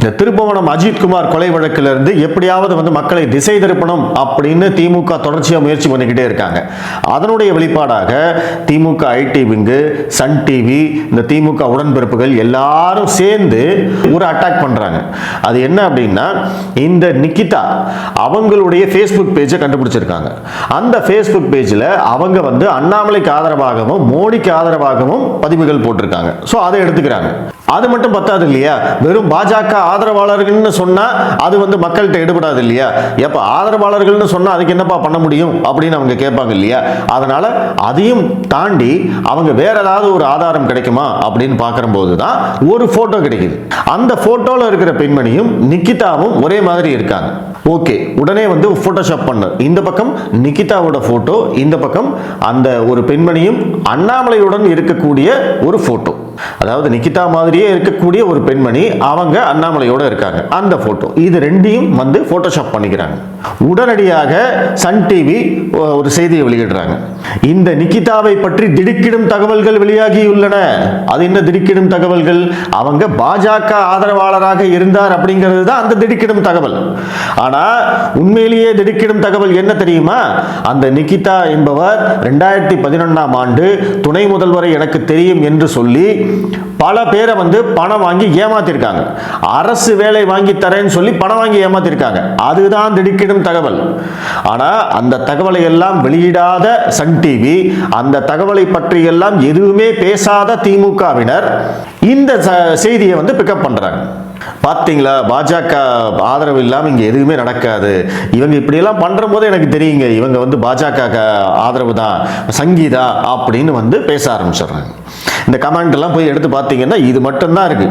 இந்த திருப்பவனம் அஜித்குமார் கொலை வழக்கிலிருந்து எப்படியாவது வந்து மக்களை திசை திருப்பணும் அப்படின்னு திமுக தொடர்ச்சியாக முயற்சி பண்ணிக்கிட்டே இருக்காங்க. அதனுடைய வெளிப்பாடாக DMK IT wing Sun TV இந்த திமுக உடன்பிறப்புகள் எல்லாரும் சேர்ந்து ஒரு அட்டாக் பண்றாங்க. அது என்ன அப்படின்னா இந்த நிக்கிதா அவங்களுடைய ஃபேஸ்புக் பேஜை கண்டுபிடிச்சிருக்காங்க. அந்த ஃபேஸ்புக் பேஜில் அவங்க வந்து அண்ணாமலைக்கு ஆதரவாகவும் மோடிக்கு ஆதரவாகவும் பதிவுகள் போட்டிருக்காங்க. ஸோ அதை எடுத்துக்கிறாங்க. அது மட்டும் பத்தாது இல்லையா? வெறும் பாஜக ஆதரவாளர்கள்னு சொன்னால் அது வந்து மக்கள்கிட்ட எடுபடாது இல்லையா எப்போ ஆதரவாளர்கள்னு சொன்னால் அதுக்கு என்னப்பா பண்ண முடியும்? அப்படின்னு அவங்க கேட்பாங்க இல்லையா? அதனால் அதையும் தாண்டி அவங்க வேற ஏதாவது ஒரு ஆதாரம் கிடைக்குமா? அப்படின்னு பார்க்குறம்போது தான் ஒரு ஃபோட்டோ கிடைக்குது. அந்த ஃபோட்டோவில் இருக்கிற பெண்மணியும் நிக்கிதாவும் ஒரே மாதிரி இருக்காங்க. ஓகே உடனே வந்து ஃபோட்டோஷாப் பண்ணு. இந்த பக்கம் நிக்கிதாவோட ஃபோட்டோ இந்த பக்கம் அந்த ஒரு பெண்மணியும் அண்ணாமலையுடன் இருக்கக்கூடிய ஒரு ஃபோட்டோ அதாவது நிக்கிதா மாதிரியே இருக்கக்கூடிய ஒரு பெண்மணி அவங்க அண்ணாமலையோட இருக்காங்க. அந்த போட்டோ இது ரெண்டையும் வந்து போட்டோஷாப் பண்ணிக்கிறாங்க. உடனடியாக சன் டிவி ஒரு செய்தியை வெளியிடுறாங்க. இந்த நிக்கிதாவை பற்றி திடுக்கிடும் தகவல்கள் வெளியாகியுள்ளன. அது என்ன திடுக்கிடும் தகவல்கள்? அவங்க பாஜக ஆதரவாளராக இருந்தார் அப்படிங்கிறது தான் அந்த திடுக்கிடும் தகவல். ஆனா உண்மையிலேயே திடுக்கிடும் தகவல் என்ன தெரியுமா? அந்த நிக்கிதா என்பவர் ரெண்டாயிரத்தி பதினொன்றாம் ஆண்டு துணை முதல்வரை எனக்கு தெரியும் என்று சொல்லி பல பேரை வந்து பணம் வாங்கி ஏமாத்திருக்காங்க. அரசு வேலை வாங்கி தரேன்னு சொல்லி பணம் வாங்கி ஏமாத்திருக்காங்க. அதுதான் திடுக்கிடும் தகவல். ஆனால் அந்த தகவலை எல்லாம் வெளியிடாத சன் டிவி அந்த தகவலை பற்றி எல்லாம் எதுவுமே பேசாத திமுகவினர் இந்த ச- செய்தியை வந்து பிக்கப் பண்ணுறாங்க பார்த்தீங்களா பாஜக ஆதரவு இல்லாமல் இங்கே எதுவுமே நடக்காது. இவங்க இப்படியெல்லாம் பண்ணுற போது எனக்கு தெரியுங்க. இவங்க வந்து பாஜக ஆதரவு தான் சங்கீதா அப்படின்னு வந்து பேச ஆரம்பிச்சிடுறாங்க. இந்த கமெண்ட் எல்லாம் போய் எடுத்து பார்த்தீங்கன்னா இது மட்டும்தான் இருக்கு.